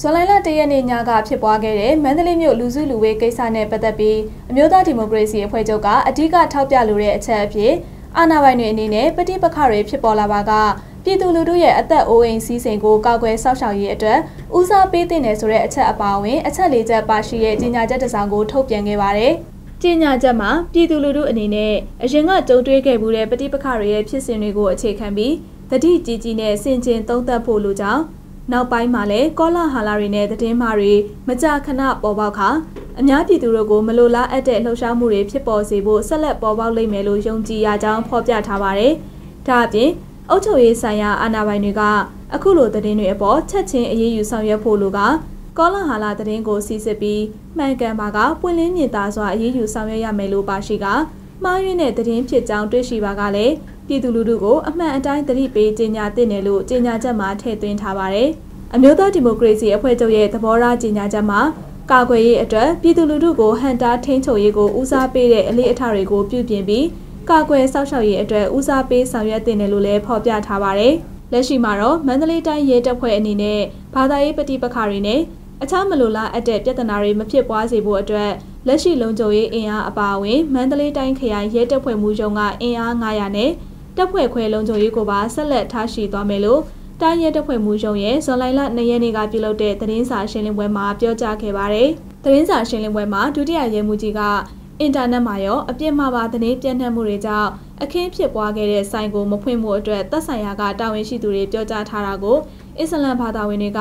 ဇွန်လလတရက်နေ့ညကဖြစ်ပွားခဲ့တဲ့မန္တလေးမြို့လူစုလူဝေးကိစ္စနဲ့ပတ်သက်ပြီးအမျိုးသားဒီမိုကရေစီအဖွဲ့ချုပ်ကအဓိကထောက်ပြလိုတဲ့အချက်အဖြစ်အာဏာပိုင်တွေအနေနဲ့ပဋိပက္ခတွေဖြစ်ပေါ်လာပါကပြည်သူလူထုရဲ့အသက်အိုးအိမ်စီးစိမ်ကိုကောက်ွယ်စောင့်ရှောက်ရေးအတွက်ဦးစားပေးသင့်တယ်ဆိုတဲ့အချက်အပါအဝင်အချက်၄ချက်ပါရှိတဲ့ကြေညာချက်တစ်စောင်ကိုထုတ်ပြန်ခဲ့ပါတယ်။ကြေညာချက်မှာပြည်သူလူထုအနေနဲ့အရင်ကကြုံတွေ့ခဲ့မှုတဲ့ပဋိပက္ခတွေရဲ့ဖြစ်စဉ်တွေကိုအခြေခံပြီးတတိကြီးကြီးနဲ့စင်ကျင်သုံးသပ်ဖို့လိုကြောင်း နောက်ပိုင်းမှာလည်းကောလာဟာလာတွေနဲ့သတင်းမှားတွေမကြာခဏပေါ်ပေါက်ခါအများပြည်သူတို့ကိုမလိုလားအပ်တဲ့လှုပ်ရှားမှုတွေဖြစ်ပေါ်စေဖို့ဆက်လက်ပေါ်ပေါက်လိမ့်မယ်လို့ယုံကြည်ရကြောင်းဖော်ပြထားပါတယ်။ဒါအပြင်အုပ်ချုပ်ရေးဆိုင်ရာအာဏာပိုင်တွေကအခုလိုသတင်းတွေအပေါ်ချက်ချင်းအရေးယူဆောင်ရွက်ဖို့လိုကကောလာဟာလာသတင်းကိုစီစစ်ပြီးမှန်ကန်ပါကပွင့်လင်းမြင်သာစွာအရေးယူဆောင်ရွက်ရမယ်လို့ပါရှိကမှားယွင်းတဲ့သတင်းဖြစ်ကြောင်းတွေ့ရှိပါကလည်းပြည်သူလူထုကိုအမှန်အတိုင်းသတိပေးကြေညာသင့်တယ်လို့ကြေညာချက်မှာထည့်သွင်းထားပါတယ်။ အမျိုးသားဒီမိုကရေစီအဖွဲ့ချုပ်ရဲ့သဘောထားကြေညာချက်မှာကာကွယ်ရေးအတွက်ပြည်သူလူထုကိုဟန်တာထိန်းချုပ်ရေးကိုဦးစားပေးတဲ့အလေးအထားတွေကိုပြုပြင်ပြီးကာကွယ်စောင့်ရှောက်ရေးအတွက်ဦးစားပေးဆောင်ရွက်တင်တယ်လို့လည်းဖော်ပြထားပါတယ်။လက်ရှိမှာတော့မန္တလေးတိုင်းရဲတပ်ဖွဲ့အနေနဲ့ဘာသာရေးပဋိပက္ခတွေနဲ့အခြားမလိုလားအပ်တဲ့ပြဿနာတွေမဖြစ်ပွားစေဖို့အတွက်လက်ရှိလုံခြုံရေးအင်အားအပါအဝင်မန္တလေးတိုင်းခရိုင်ရဲတပ်ဖွဲ့မှုရုံးကအင်အား900နဲ့တပ်ဖွဲ့ခွဲလုံခြုံရေးကိုပါဆက်လက်ထားရှိသွားမယ်လို့ တိုင်းရဲတပ်ဖွဲ့မှုရုံးရဲ့ဇွန်လလ2ရက်နေ့ကပြုလုပ်တဲ့သတင်းစာရှင်းလင်းပွဲမှာပြောကြားခဲ့ပါတယ်။သတင်းစာရှင်းလင်းပွဲမှာဒုတိယရဲမှူးကြီးကအင်တာနက်မှာရောအပြစ်မှာပါသတင်းပြန့်နှံ့မှုတွေကြောင့်အခင်းဖြစ်ပွားခဲ့တဲ့ဆိုင်ကိုမဖွင့်မှုအတွက်သက်ဆိုင်ရာကတာဝန်ရှိသူတွေပြောကြားထားတာကိုအစ္စလမ်ဘာသာဝင်တွေက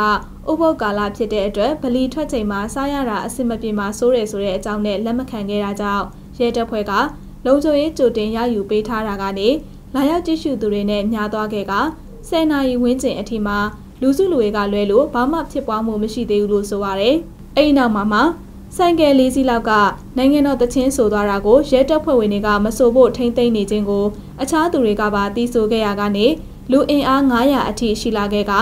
ဥပုပ်ကာလဖြစ်တဲ့အတွက်ဗလီထွက်ချိန်မှာစားရတာအဆင်မပြေမှာစိုးတယ်ဆိုတဲ့အကြောင်းနဲ့လက်မခံခဲ့တာကြောင့်ရဲတပ်ဖွဲ့ကလုံခြုံရေးကြိုတင်ရယူပေးထားတာကနေလာရောက်ကြည့်ရှုသူတွေနဲ့ညာသွားခဲ့က 10နာရီဝန်းကျင်အထိမှာလူစုလူဝေးကလွဲလို့ဘာမှဖြစ်ပွားမှုမရှိသေးဘူးလို့ဆိုပါတယ်။အဲ့ဒီနောက်မှာမှဆိုင်ကယ်လေးစီးလောက်ကနိုင်ငံတော်တချင်းဆိုသွားတာကိုရဲတပ်ဖွဲ့ဝင်တွေကမဆိုဖို့ထိမ့်သိမ့်နေခြင်းကိုအခြားသူတွေကပါတီးဆိုခဲ့ရကနေလူအင်အား900အထိရှိလာခဲ့က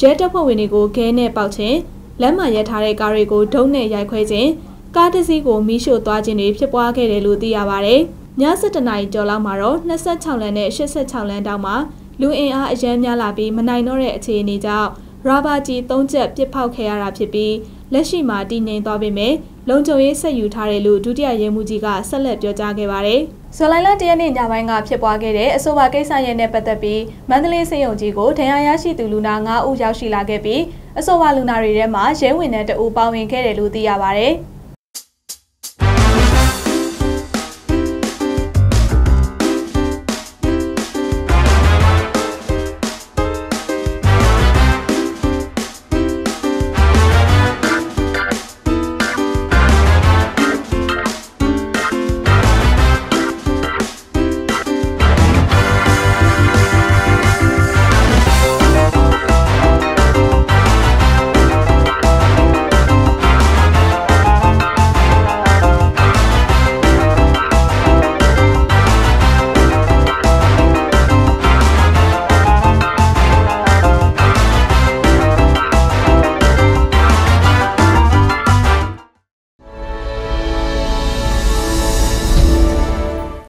ရဲတပ်ဖွဲ့ဝင်တွေကိုခဲနဲ့ပေါက်ခြင်းလက်မှရထားတဲ့ကားတွေကိုဒုံးနဲ့ရိုက်ခွဲခြင်းကားတစ်စီးကိုမီးရှို့သွားခြင်းတွေဖြစ်ပွားခဲ့တယ်လို့သိရပါဗျ။ည7:00နာရီကျော်လောက်မှာတော့26လမ်းနဲ့86လမ်းတောင်မှာ လူအင်အားအရန်များလာပြီးမနိုင်တော့တဲ့အခြေအနေကြောင့်ရာဘာကြီး၃ချက်ပစ်ဖောက်ခဲ့ရတာဖြစ်ပြီးလက်ရှိမှာတည်ငြိမ်သွားပေမဲ့လုံခြုံရေးဆက်ယူထားတယ်လို့ဒုတိယရဲမှူးကြီးကဆက်လက်ပြောကြားခဲ့ပါတယ်။ဇူလိုင်လ၁ရက်နေ့ညပိုင်းကဖြစ်ပွားခဲ့တဲ့အဆိုပါကိစ္စရဲ့နဲ့ပတ်သက်ပြီးမန္တလေးစေယုံကြီးကိုဒဏ်ရာရရှိသူလူနာ9ဦးရောက်ရှိလာခဲ့ပြီးအဆိုပါလူနာတွေထဲမှာရဲဝင်တဲ့တအူပါဝင်ခဲ့တယ်လို့သိရပါတယ်။